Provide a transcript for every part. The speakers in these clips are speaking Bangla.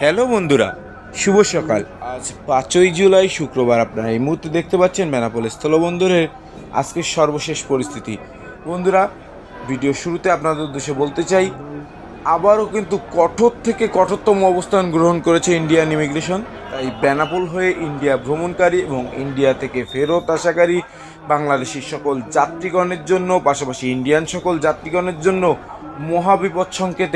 হ্যালো বন্ধুরা, শুভ সকাল। আজ পাঁচই জুলাই শুক্রবার, আপনারা এই মুহূর্তে দেখতে পাচ্ছেন বেনাপোল স্থলবন্দরের আজকের সর্বশেষ পরিস্থিতি। বন্ধুরা, ভিডিও শুরুতে আপনাদের উদ্দেশ্যে বলতে চাই, আবারও কিন্তু কঠোর থেকে কঠোরতম অবস্থান গ্রহণ করেছে ইন্ডিয়ান ইমিগ্রেশন। তাই বেনাপোল হয়ে ইন্ডিয়া ভ্রমণকারী এবং ইন্ডিয়া থেকে ফেরত আসাকারী বাংলাদেশি সকল যাত্রীগণের জন্য, পাশাপাশি ইন্ডিয়ান সকল যাত্রীগণের জন্য মহাবিপদ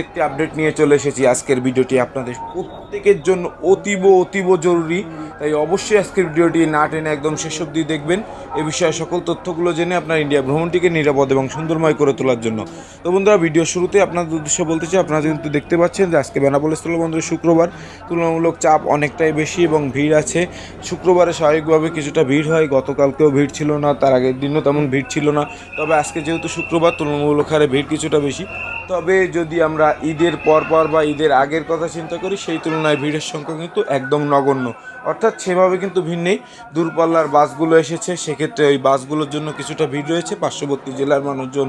একটি আপডেট নিয়ে চলে এসেছি। আজকের ভিডিওটি আপনাদের প্রত্যেকের জন্য অতীব অতীব জরুরি। তাই অবশ্যই আজকের ভিডিওটি না টেনে একদম শেষ অবধি দেখবেন। এ বিষয়ে সকল তথ্যগুলো জেনে আপনার ইন্ডিয়া ভ্রমণটিকে নিরাপদ এবং সুন্দরময় করে তোলার জন্য। তো বন্ধুরা, ভিডিও শুরুতে আপনাদের উদ্দেশ্যে বলতে চাই, আপনারা কিন্তু দেখতে পাচ্ছেন যে আজকে বেনাপোল স্থলবন্দরে শুক্রবার তুলনামূলক চাপ অনেকটাই বেশি এবং ভিড় আছে। শুক্রবারে স্বাভাবিকভাবে কিছুটা ভিড় হয়, গতকালকেও ভিড় ছিল না, তার আগের দিনও তেমন ভিড় ছিল না। তবে আজকে যেহেতু শুক্রবার, তুলনামূলক হারে ভিড় কিছুটা বেশি। তবে যদি আমরা ঈদের পর পর বা ঈদের আগের কথা চিন্তা করি, সেই তুলনায় ভিড়ের সংখ্যা কিন্তু একদম নগণ্য। অর্থাৎ সেভাবে কিন্তু ভিড় নেই। দূরপাল্লার বাসগুলো এসেছে, সেক্ষেত্রে ওই বাসগুলোর জন্য কিছুটা ভিড় রয়েছে। পার্শ্ববর্তী জেলার মানুষজন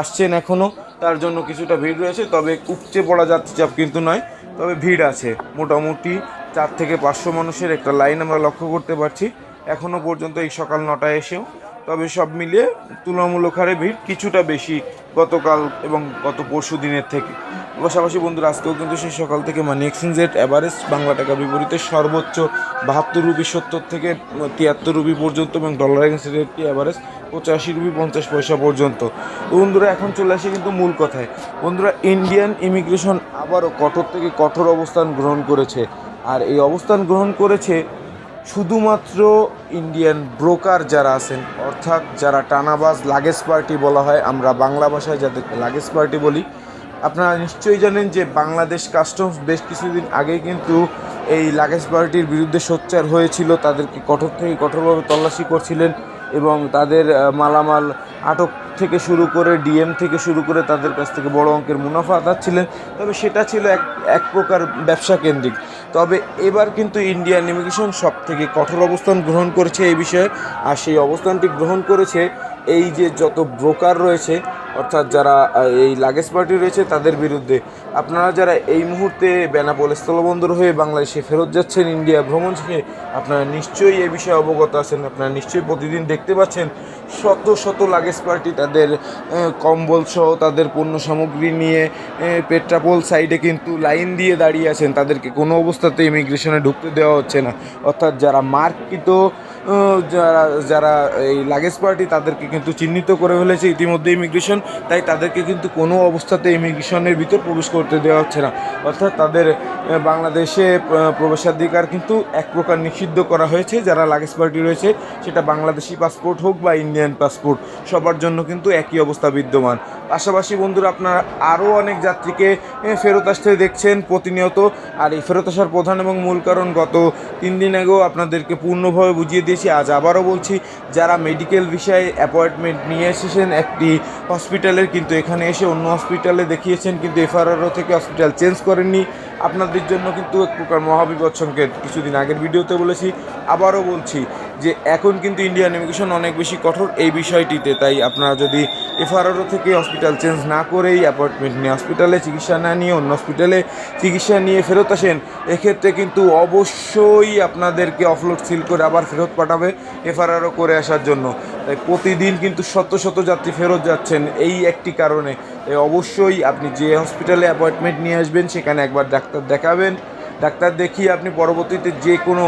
আসছেন এখনও তার জন্য কিছুটা ভিড় রয়েছে। তবে উপচে পড়া যাত্রী চাপ কিন্তু নয়, তবে ভিড় আছে। মোটামুটি চার থেকে পাঁচশো মানুষের একটা লাইন আমরা লক্ষ্য করতে পারছি। এখনও পর্যন্ত এই সকাল নটায় এসেও তবে সব মিলিয়ে তুলনামূলক হারে ভিড় কিছুটা বেশি গতকাল এবং গত পরশু দিনের থেকে। পাশাপাশি বন্ধুরা, আজকেও কিন্তু সেই সকাল থেকে মানি এক্সচেঞ্জের অ্যাভারেজ বাংলা টাকার বিপরীতে সর্বোচ্চ বাহাত্তর রুপি, সত্তর থেকে তিয়াত্তর রুপি পর্যন্ত এবং ডলার এক্সচেঞ্জ রেটটি অ্যাভারেজ পঁচাশি রুপি, পঞ্চাশ পয়সা পর্যন্ত। বন্ধুরা, এখন চলে আসে কিন্তু মূল কথায়। বন্ধুরা ইন্ডিয়ান ইমিগ্রেশন আবারও কঠোর থেকে কঠোর অবস্থান গ্রহণ করেছে। আর এই অবস্থান গ্রহণ করেছে শুধুমাত্র ইন্ডিয়ান ব্রোকার যারা আছেন, অর্থাৎ যারা টানাবাজ লাগেজ পার্টি বলা হয়, আমরা বাংলা ভাষায় যাদেরকে লাগেজ পার্টি বলি, আপনারা নিশ্চয়ই জানেন যে বাংলাদেশ কাস্টমস বেশ কিছুদিন আগে কিন্তু এই লাগেজ পার্টির বিরুদ্ধে সোচ্চার হয়েছিল। তাদেরকে কঠোর থেকে কঠোরভাবে তল্লাশি করছিলেন এবং তাদের মালামাল আটক থেকে শুরু করে, ডিএম থেকে শুরু করে তাদের কাছ থেকে বড় অঙ্কের মুনাফা আদাচ্ছিলেন। তবে সেটা ছিল এক এক প্রকার ব্যবসা কেন্দ্রিক। তবে এবার কিন্তু ইন্ডিয়ান ইমিগ্রেশন সব থেকে কঠোর অবস্থান গ্রহণ করেছে এই বিষয়ে। আর সেই অবস্থানটি গ্রহণ করেছে এই যে যত ব্রোকার রয়েছে, অর্থাৎ যারা এই লাগেজ পার্টি রয়েছে, তাদের বিরুদ্ধে আপনারা যারা এই মুহূর্তে বেনাপোল স্থলবন্দর হয়ে বাংলাদেশে ফেরত যাচ্ছেন, ইন্ডিয়া ভ্রমণ থেকে, আপনারা নিশ্চয়ই এ বিষয়ে অবগত আছেন, আপনারা নিশ্চয়ই প্রতিদিন দেখতে পাচ্ছেন শত শত লাগেজ পার্টি তাদের কম্বল সহ তাদের পণ্য সামগ্রী নিয়ে পেট্রাপোল সাইডে কিন্তু লাইন দিয়ে দাঁড়িয়ে আছেন। তাদেরকে কোনো অবস্থাতে ইমিগ্রেশনে ঢুকতে দেওয়া হচ্ছে না। অর্থাৎ যারা মার্কিত যারা যারা এই লাগেজ পার্টি তাদেরকে কিন্তু চিহ্নিত করে ফেলেছে ইতিমধ্যে ইমিগ্রেশন তাই তাদেরকে কিন্তু কোনো অবস্থাতে ইমিগ্রেশনের ভিতর প্রবেশ করতে দেওয়া হচ্ছে না। অর্থাৎ তাদের বাংলাদেশে প্রবেশাধিকার কিন্তু এক প্রকার নিষিদ্ধ করা হয়েছে, যারা লাগেজ পার্টি রয়েছে, সেটা বাংলাদেশি পাসপোর্ট হোক বা ইন্ডিয়ান পাসপোর্ট সবার জন্য কিন্তু একই অবস্থা বিদ্যমান। পাশাপাশি বন্ধুরা, আপনারা আরও অনেক যাত্রীকে ফেরত আসতে দেখছেন প্রতিনিয়ত, আর এই ফেরত আসার প্রধান এবং মূল কারণ গত তিন দিন আগেও আপনাদেরকে পূর্ণভাবে বুঝিয়ে দিয়েছি আজ আবারও বলছি, যারা মেডিকেল বিষয়ে অ্যাপয়েন্টমেন্ট নিয়ে এসেছেন, একটি হসপিটালের কিন্তু এখানে এসে অন্য হসপিটালে দেখিয়েছেন, কিন্তু এফআরআরও থেকে হসপিটাল চেঞ্জ করেননি। আপনাদের জন্য কিন্তু এক প্রকার মহাবিপদ সংকেত। কিছুদিন আগের ভিডিওতে বলেছি, আবারও বলছি যে এখন কিন্তু ইন্ডিয়ান ইমিগ্রেশন অনেক বেশি কঠোর এই বিষয়টিতে। তাই আপনারা যদি এফআরআরও থেকে হসপিটাল চেঞ্জ না করেই অ্যাপয়েন্টমেন্ট নিয়ে হসপিটালে চিকিৎসা না নিয়ে অন্য হসপিটালে চিকিৎসা নিয়ে ফেরত আসেন, এক্ষেত্রে কিন্তু অবশ্যই আপনাদেরকে অফলোড সিল করে আবার ফেরত পাঠাবে এফআরআরও করে আসার জন্য। তাই প্রতিদিন কিন্তু শত শত যাত্রী ফেরত যাচ্ছেন এই একটি কারণে। অবশ্যই আপনি যে হসপিটালে অ্যাপয়েন্টমেন্ট নিয়ে আসবেন, সেখানে একবার ডাক্তার দেখাবেন। ডাক্তার দেখিয়ে আপনি পরবর্তীতে যে কোনো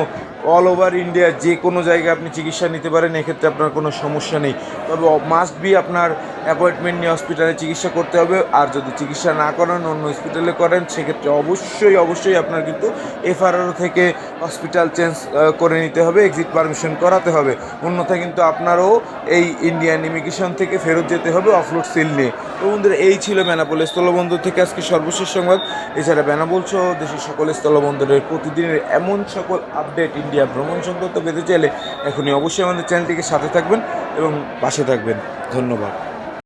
অল ওভার ইন্ডিয়া যে কোনো জায়গায় আপনি চিকিৎসা নিতে পারেন, এক্ষেত্রে আপনার কোনো সমস্যা নেই। তবে মাস্ট বি আপনার অ্যাপয়েন্টমেন্ট নিয়ে হসপিটালে চিকিৎসা করতে হবে। আর যদি চিকিৎসা না করেন, অন্য হসপিটালে করেন, সেক্ষেত্রে অবশ্যই অবশ্যই আপনার কিন্তু এফআরআর থেকে হসপিটাল চেঞ্জ করে নিতে হবে, এক্সিট পারমিশন করাতে হবে। অন্যথায় কিন্তু আপনারও এই ইন্ডিয়ান ইমিগ্রেশন থেকে ফেরত যেতে হবে অফলোড সিল নিয়ে। তো বন্ধুরা, এই ছিল বেনাপোল স্থলবন্দর থেকে আজকে সর্বশেষ সংবাদ। এছাড়া বেনাপোল সহ দেশের সকল স্থলবন্দরের প্রতিদিনের এমন সকল আপডেট ইন্ডিয়া ভ্রমণ সংক্রান্ত পেতে চাইলে এখনই অবশ্যই আমাদের চ্যানেলটিকে সাথে থাকবেন এবং পাশে থাকবেন। ধন্যবাদ।